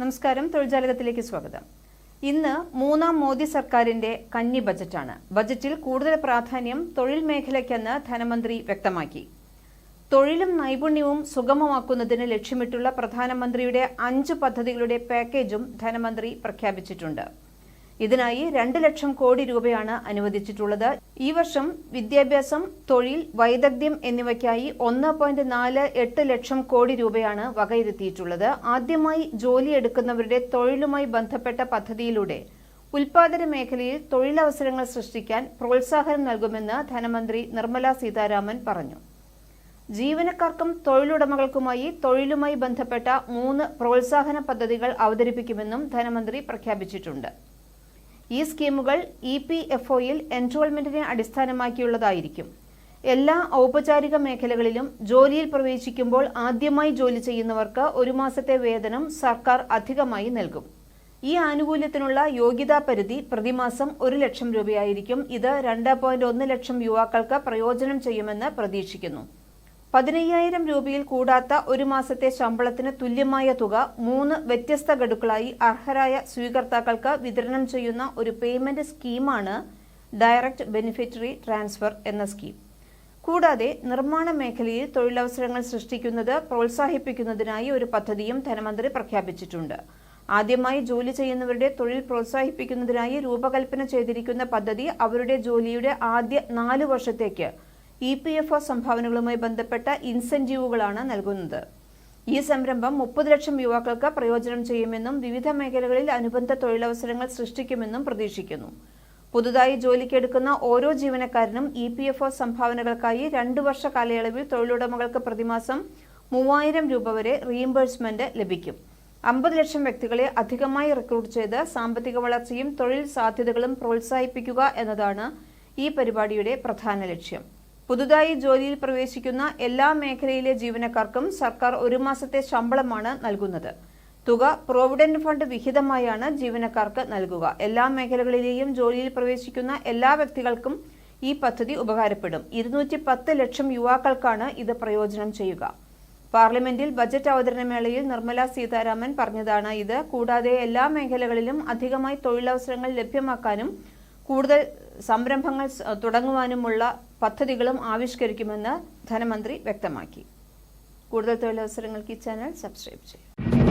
നമസ്കാരം തൊഴിൽജാലകത്തിലേക്ക് സ്വാഗതം. ഇന്ന് മൂന്നാം മോദി സർക്കാരിന്റെ കന്നി ബജറ്റാണ്. ബജറ്റിൽ കൂടുതൽ പ്രാധാന്യം തൊഴിൽ മേഖലയ്ക്കെന്ന് ധനമന്ത്രി വ്യക്തമാക്കി. തൊഴിലും നൈപുണ്യവും സുഗമമാക്കുന്നതിന് ലക്ഷ്യമിട്ടുള്ള പ്രധാനമന്ത്രിയുടെ അഞ്ച് പദ്ധതികളുടെ പാക്കേജും ധനമന്ത്രി പ്രഖ്യാപിച്ചിട്ടുണ്ട്. ഇതിനായി രണ്ട് ലക്ഷം കോടി രൂപയാണ് അനുവദിച്ചിട്ടുള്ളത്. ഈ വർഷം വിദ്യാഭ്യാസം തൊഴിൽ വൈദഗ്ധ്യം എന്നിവയ്ക്കായി ഒന്ന് പോയിന്റ് നാല് എട്ട് ലക്ഷം കോടി രൂപയാണ് വകയിരുത്തിയിട്ടുള്ളത്. ആദ്യമായി ജോലിയെടുക്കുന്നവരുടെ തൊഴിലുമായി ബന്ധപ്പെട്ട പദ്ധതിയിലൂടെ ഉൽപാദന മേഖലയിൽ തൊഴിലവസരങ്ങൾ സൃഷ്ടിക്കാൻ പ്രോത്സാഹനം നൽകുമെന്ന് ധനമന്ത്രി നിർമ്മല സീതാരാമൻ പറഞ്ഞു. ജീവനക്കാർക്കും തൊഴിലുടമകൾക്കുമായി തൊഴിലുമായി ബന്ധപ്പെട്ട മൂന്ന് പ്രോത്സാഹന പദ്ധതികൾ അവതരിപ്പിക്കുമെന്നും ധനമന്ത്രി പ്രഖ്യാപിച്ചിട്ടുണ്ട്. ഈ സ്കീമുകൾ ഇ പി എഫ് ഒയിൽ എൻറോൾമെന്റിനെ അടിസ്ഥാനമാക്കിയുള്ളതായിരിക്കും. എല്ലാ ഔപചാരിക മേഖലകളിലും ജോലിയിൽ പ്രവേശിക്കുമ്പോൾ ആദ്യമായി ജോലി ചെയ്യുന്നവർക്ക് ഒരു മാസത്തെ വേതനം സർക്കാർ അധികമായി നൽകും. ഈ ആനുകൂല്യത്തിനുള്ള യോഗ്യതാ പരിധി പ്രതിമാസം ഒരു ലക്ഷം രൂപയായിരിക്കും. ഇത് രണ്ട് ലക്ഷം യുവാക്കൾക്ക് പ്രയോജനം ചെയ്യുമെന്ന് പ്രതീക്ഷിക്കുന്നു. പതിനയ്യായിരം രൂപയിൽ കൂടാത്ത ഒരു മാസത്തെ ശമ്പളത്തിന് തുല്യമായ തുക മൂന്ന് വ്യത്യസ്ത ഗഡുക്കളായി അർഹരായ സ്വീകർത്താക്കൾക്ക് വിതരണം ചെയ്യുന്ന ഒരു പേയ്മെന്റ് സ്കീമാണ് ഡയറക്റ്റ് ബെനിഫിറ്ററി ട്രാൻസ്ഫർ എന്ന സ്കീം. കൂടാതെ നിർമ്മാണ മേഖലയിൽ തൊഴിലവസരങ്ങൾ സൃഷ്ടിക്കുന്നത് പ്രോത്സാഹിപ്പിക്കുന്നതിനായി ഒരു പദ്ധതിയും ധനമന്ത്രി പ്രഖ്യാപിച്ചിട്ടുണ്ട്. ആദ്യമായി ജോലി ചെയ്യുന്നവരുടെ തൊഴിൽ പ്രോത്സാഹിപ്പിക്കുന്നതിനായി രൂപകൽപ്പന ചെയ്തിരിക്കുന്ന പദ്ധതി അവരുടെ ജോലിയുടെ ആദ്യ നാല് വർഷത്തേക്ക് ഇ പി എഫ് ഒ സംഭാവനകളുമായി ബന്ധപ്പെട്ട ഇൻസെന്റീവുകളാണ് നൽകുന്നത്. ഈ സംരംഭം മുപ്പത് ലക്ഷം യുവാക്കൾക്ക് പ്രയോജനം ചെയ്യുമെന്നും വിവിധ മേഖലകളിൽ അനുബന്ധ തൊഴിലവസരങ്ങൾ സൃഷ്ടിക്കുമെന്നും പ്രതീക്ഷിക്കുന്നു. പുതുതായി ജോലിക്കെടുക്കുന്ന ഓരോ ജീവനക്കാരനും ഇ പി എഫ് ഒ സംഭാവനകൾക്കായി രണ്ടു വർഷ കാലയളവിൽ തൊഴിലുടമകൾക്ക് പ്രതിമാസം മൂവായിരം രൂപ വരെ റീഇംബേഴ്സ്മെന്റ് ലഭിക്കും. അമ്പത് ലക്ഷം വ്യക്തികളെ അധികമായി റിക്രൂട്ട് ചെയ്ത് സാമ്പത്തിക വളർച്ചയും തൊഴിൽ സാധ്യതകളും പ്രോത്സാഹിപ്പിക്കുക എന്നതാണ് ഈ പരിപാടിയുടെ പ്രധാന ലക്ഷ്യം. പുതുതായി ജോലിയിൽ പ്രവേശിക്കുന്ന എല്ലാ മേഖലയിലെ ജീവനക്കാർക്കും സർക്കാർ ഒരു മാസത്തെ ശമ്പളമാണ് നൽകുന്നത്. തുക പ്രോവിഡന്റ് ഫണ്ട് വിഹിതമായാണ് ജീവനക്കാർക്ക് നൽകുക. എല്ലാ മേഖലകളിലെയും ജോലിയിൽ പ്രവേശിക്കുന്ന എല്ലാ വ്യക്തികൾക്കും ഈ പദ്ധതി ഉപകാരപ്പെടും. ഇരുന്നൂറ്റി പത്ത് ലക്ഷം യുവാക്കൾക്കാണ് ഇത് പ്രയോജനം ചെയ്യുക. പാർലമെന്റിൽ ബജറ്റ് അവതരണ മേളയിൽ നിർമ്മല സീതാരാമൻ പറഞ്ഞതാണ് ഇത്. കൂടാതെ എല്ലാ മേഖലകളിലും അധികമായി തൊഴിലവസരങ്ങൾ ലഭ്യമാക്കാനും കൂടുതൽ സംരംഭങ്ങൾ തുടങ്ങുവാനുമുള്ള പദ്ധതികളും ആവിഷ്കരിക്കുമെന്ന് ധനമന്ത്രി വ്യക്തമാക്കി. കൂടുതൽ തൊഴിലവസരങ്ങൾക്ക് ഈ ചാനൽ സബ്സ്ക്രൈബ് ചെയ്യും